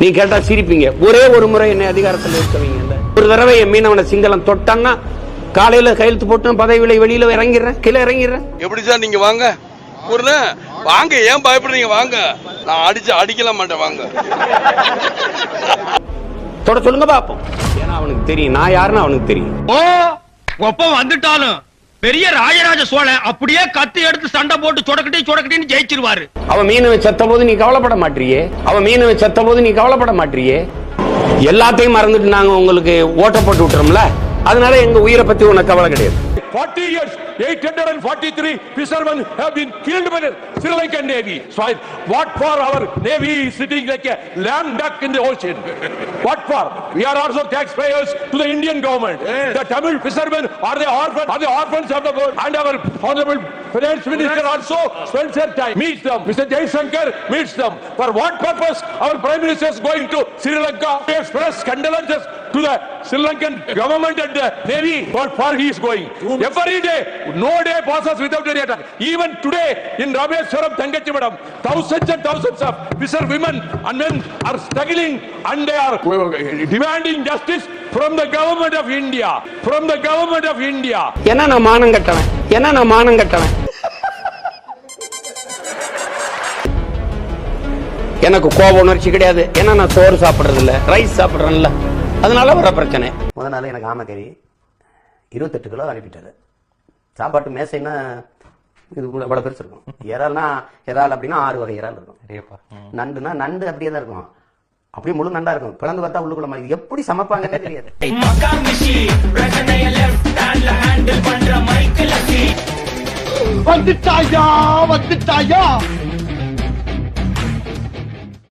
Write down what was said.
நீ கேட்டா சிரிப்பீங்க. ஒரே ஒரு முறை என்னை அதிகாரத்தில் இருக்கவீங்க ஒரு தடவை என் மீனவன சிங்களம் தொட்டான்னா காலையில கையெழுத்து போட்டு நான் பதவியில வெளியில இறங்கிடுறேன் கீழே இறங்கிடுறேன். எப்படி சார் நீங்க வாங்க? ஒரு வாங்க ஏன் பயப்படுறீங்க? வாங்க. நான் அடிச்சு அடிக்கல மாட்டேன் வாங்க. தொட சொல்லுங்க பாப்போம். ஏன்னா அவனுக்கு தெரியும். நான் யாருன்னு அவனுக்கு தெரியும். ஓ ஒப்பம் வந்துட்டாலும் பெரிய ராஜராஜ சோழன் அப்படியே கத்தி எடுத்து சண்டை போட்டு சொடக்கட்டி சொடக்கட்டின்னு ஜெயிச்சிருவாரு. அவன் மீனவன் செத்த போது நீ கவலைப்பட மாட்டியே? அவன் மீனவன் செத்த போது நீ கவலைப்பட மாட்டியே? எல்லாத்தையும் மறந்துட்டு நாங்க உங்களுக்கு ஓட்ட போட்டு விட்டுறோம்ல? அதனால எங்க உயிரை பத்தி உனக்கு கவலை கிடையாது. 40 years, 843 fishermen have been killed by the Sri Lankan Navy. So I- what for our Navy is sitting like a land duck in the ocean? What for? We are also taxpayers to the Indian government. The Tamil fishermen are the orphans, are the orphans of the world. And our honorable finance minister also spends their time, meets them. Mr. Jaishankar meets them. For what purpose our prime minister is going to Sri Lanka? We express condolences to the Sri Lankan government and the Navy. What for he is going? Every day, no day passes without any attack. Even today in Rameswaram, Thangachimadam, thousands and thousands of fisher women and men are struggling and they are demanding justice from the government of India. From the government of India. ஏன்னா நான் மானம் கட்டவன் ஏன்னா நான் மானம் கட்டவன் எனக்கு கோப உணர்ச்சி கிடையாது ஏன்னா நான் சோறு சாப்பிடுறது இல்ல ரைஸ் சாப்பிடுறேன்ல அதனால வர பிரச்சனை முத நாள் எனக்கு ஆமக்கறி இருபத்தெட்டு கிலோ அனுப்பிட்டாரு சாப்பாட்டு மேசைன்னா இது கூட இவ்வளவு பெருசு இருக்கும் இறால்னா இறால் அப்படின்னா ஆறு வகை இறால் இருக்கும். நண்டுனா நண்டு அப்படியே தான் இருக்கும். அப்படியே முழு நண்டா இருக்கும். பிளந்து பார்த்தா உள்ளுக்குள்ள மாதிரி. எப்படி சமைப்பாங்கன்னே தெரியாது. வந்துட்டாயா வந்துட்டாயா?